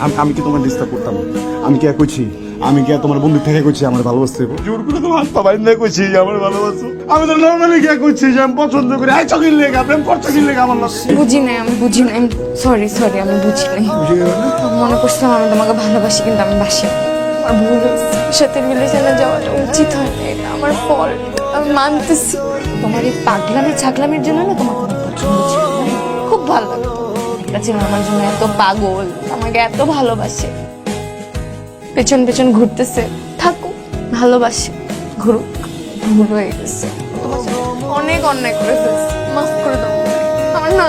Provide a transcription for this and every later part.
আমি- আমি কি তোমার ডিস্টার্ব করতাম? আমি কি আর কইছি? আমি কি আর তোমার বন্ধু থেকে কইছি আমার ভালোবাসতে? জোর করে তোমার হাত পা বাইন্দা কইছি আমার ভালোবাসো। আমি তো নর্মালি কি কইছি যে আমি পছন্দ করি? আই চকির লেগা প্রেম করতে কি লেগা আমার লগে বুঝি নাই আমি বুঝি নাই সরি সরি আমি বুঝি নাই। মনে? করছিলাম আমি তোমাকে ভালোবাসি কিন্তু আমি বাসি না। আমার ভুল সাথে রিলেশনে যাওয়াটা উচিত হয় না আমার ফল আমি মানতেছি। তোমার এই পাগলামি ছাগলামির জন্য না তোমাকে পছন্দ ছিল খুব ভালো লাগতো একটা ছিল আমার জন্য এত পাগল, আমাকে এত ভালোবাসে। পেছন পেছন ঘুরতেছে, থাকুক, ভালোবাসে, ঘুরুক, ভুল হয়ে গেছে। অনেক অন্যায় করে মাফ করে দাও আমার না,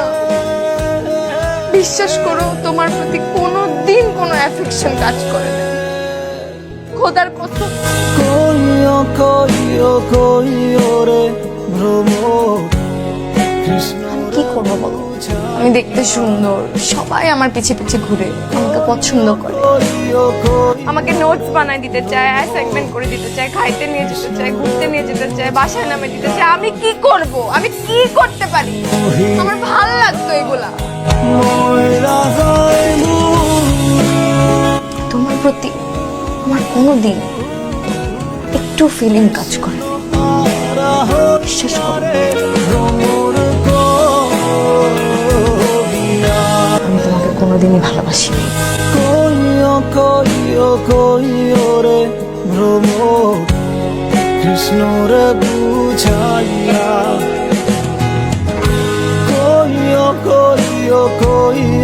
বিশ্বাস করো, তোমার প্রতি কোনো দিন কোনো অ্যাফেকশন কাজ করে না। খোদার কসম। কইও কইও কইও রে ভ্রমর কৃষ্ণ কি করব বলো? আমি দেখতে সুন্দর। সবাই আমার পিছে পিছে ঘুরে আমাকে পছন্দ করে। আমাকে নোটস বানাই দিতে চায় অ্যাসাইনমেন্ট করে দিতে চায় খাইতে নিয়ে যেতে চায় ঘুরতে নিয়ে যেতে চায় বাসায় নামে দিতে চায়। আমি কি করব? আমি কি করতে পারি? আমার ভালো লাগতো এগুলা। তোমার প্রতি আমার কোনো দিন একটু ফিলিং কাজ করে বিশ্বাস করো কোনোদিনই ভালোবাসি কইও কইও কইও রে ভ্রমর কৃষ্ণ রে বুঝাইয়া। কইও কইও কইও